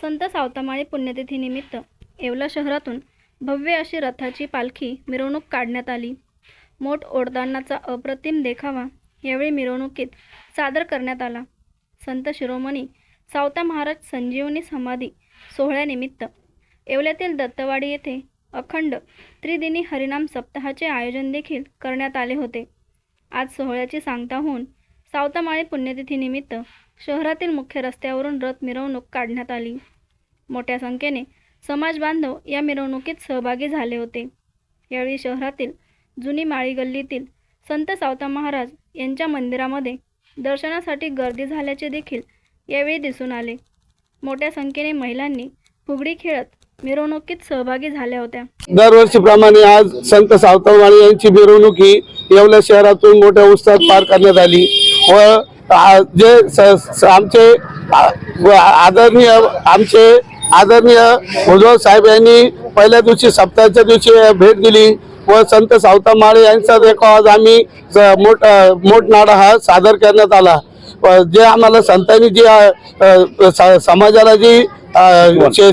संत सावतामाळी पुण्यतिथीनिमित्त येवला शहरातून भव्य अशी रथाची पालखी मिरवणूक काढण्यात आली. मोठ ओढतानाचा अप्रतिम देखावा यावेळी मिरवणुकीत सादर करण्यात आला. संत शिरोमणी सावता महाराज संजीवनी समाधी सोहळ्यानिमित्त येवल्यातील दत्तवाडी येथे अखंड त्रिदिनी हरिनाम सप्ताहाचे आयोजन देखील करण्यात आले होते. आज सोहळ्याची सांगता होऊन सावतामाळी पुण्यतिथीनिमित्त शहरातील मुख्य रस्त्यावरून रथ मिरवणूक काढण्यात आली. मोठ्या संख्येने समाज बांधव या मिरवणुकीत सहभागी झाले होते. यावेळी शहरातील जुनी माळी गल्लीतील संत सावता महाराज यांच्या मंदिरामध्ये दर्शनासाठी गर्दी झाल्याचे देखील यावेळी दिसून आले. मोठ्या संख्येने महिलांनी फुगडी खेळत मिरवणुकीत सहभागी झाल्या होत्या. दरवर्षीप्रमाणे आज संत सावतामाळी यांची मिरवणुकी ही येवला शहरातून मोठ्या उत्साहात पार करण्यात आली. व जे स- आमचे आदरणीय आमचे आदरणीय उद्धव साहेब यांनी पहिल्या दिवशी सप्ताहाच्या दिवशी भेट दिली व संत सावतामाळे यांचा रेकॉर्ड आम्ही स- मोठ मोठनाडा हा सादर करण्यात आला. जे आम्हाला संतांनी जी समाजाला जी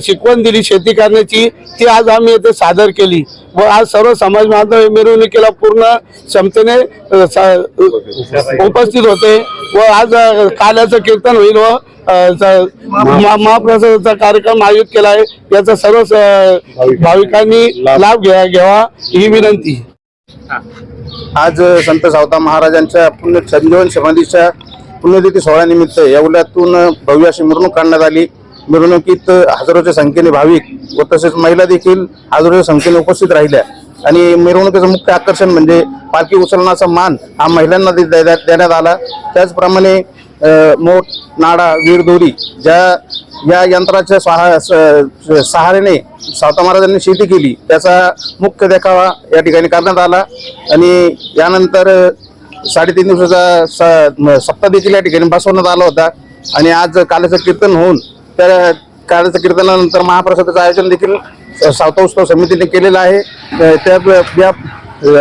शिकवण. दिली शेती करण्याची ती आज आम्ही येथे सादर केली. व आज सर्व समाज बांधव मिरवणुकीला पूर्ण क्षमतेने उपस्थित होते. व आज काल्याचं कीर्तन होईल व महाप्रसादाचा कार्यक्रम आयोजित केला आहे. याचा सर्व स- भाविकांनी लाभ घ्या घ्यावा ही विनंती. आज संत सावता महाराजांच्या पुण्य संजीवन समाधीच्या पुण्यतिथी सोहळ्यानिमित्त येवल्यातून भव्य अशी मिरवणूक काढण्यात आली. मिरवणुकीत हजारोच्या संख्येने भाविक व तसेच महिला देखील हजारोच्या संख्येने उपस्थित राहिल्या. आणि मिरवणुकीचं मुख्य आकर्षण म्हणजे पालखी उचलण्याचा मान हा महिलांना दे- देण्यात आला. त्याचप्रमाणे मोठ नाडा वीरदोरी ज्या या यंत्राच्या सहा स- सहाऱ्याने सावता महाराजांनी शेती केली त्याचा मुख्य देखावा या ठिकाणी करण्यात आला. आणि यानंतर साडेतीन दिवसाचा स- सप्ताह देखील या ठिकाणी बसवण्यात आला होता. आणि आज काल्याचं कीर्तन होऊन त्या काल्याचं कीर्तनानंतर महाप्रसादाचं आयोजन देखील सावतोत्सव समितीने केलेलं आहे. त्या या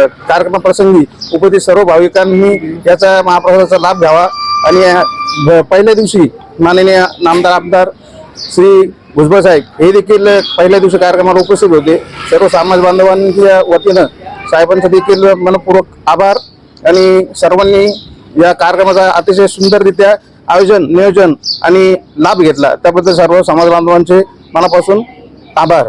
कार्यक्रमाप्रसंगी उपस्थित सर्व भाविकांनी याचा महाप्रसादाचा लाभ घ्यावा. आणि पहिल्या दिवशी माननीय नामदार आमदार श्री भुजबळ साहेब हे देखील पहिल्या दिवशी कार्यक्रमाला उपस्थित होते. सर्व समाज बांधवांच्या वतीनं साहेबांचं देखील मनपूर्वक आभार. आणि सर्वांनी या कार्यक्रमाचा अतिशय सुंदररित्या आयोजन नियोजन आणि लाभ घेतला. त्याबद्दल सर्व समाज बांधवांचे मनापासून आभार.